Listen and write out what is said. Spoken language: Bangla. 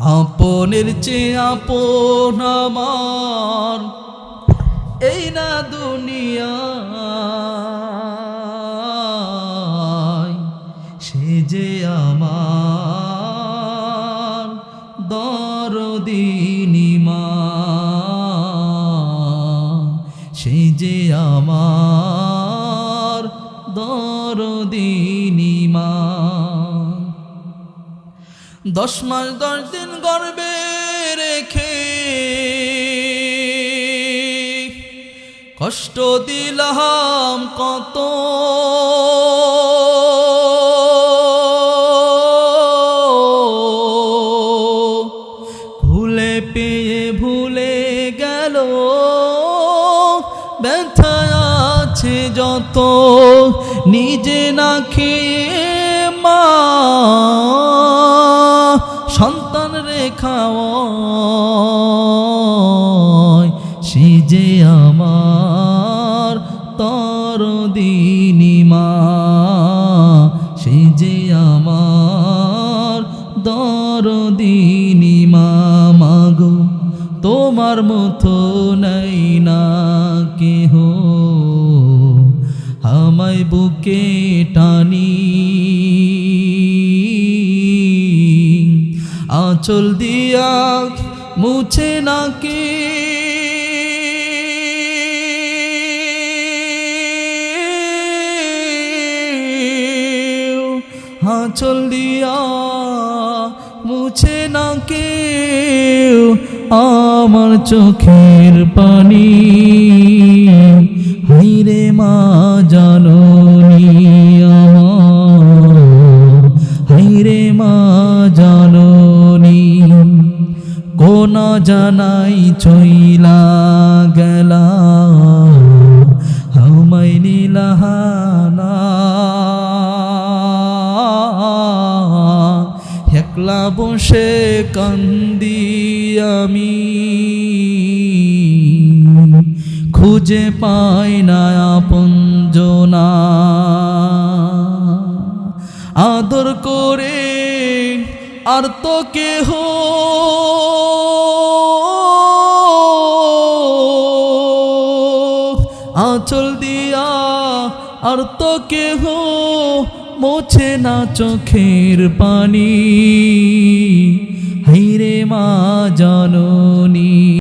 আপনের চেয়ে আপন আমার। এই না দুনিয়া সে যে আমার দরদিনী মা সে যে আমার দরদিনী দশ মাস, দশ দিন গর্বে রেখে কষ্ট দিলাম কত। ভুলে পেয়ে ভুলে গেল ব্যথা আছে যত, নিজে না খেয়ে মা যে আমার তর মা, সে যে আমার দরদিনী মা মাগো তোমার মতো নাই না কেহ। আমায় বুকে টানি, আঁচল দিয়া মুছে নাকি আঁচল দিয়া মুছে না কেউ আমার চোখের পানি। হাইরে মা জাননি আমার। হাইরে মা জাননি কোনা জানাই চইলা গেলা হামাই নীলাহানা একলা বসে কান্দি আমি। খুঁজে পাই না আপনজনা আদর করে আর তো কেহ আঁচল দিয়া আর তো কেহ মোছে না চোখের পানি। হাইরে মা জাননী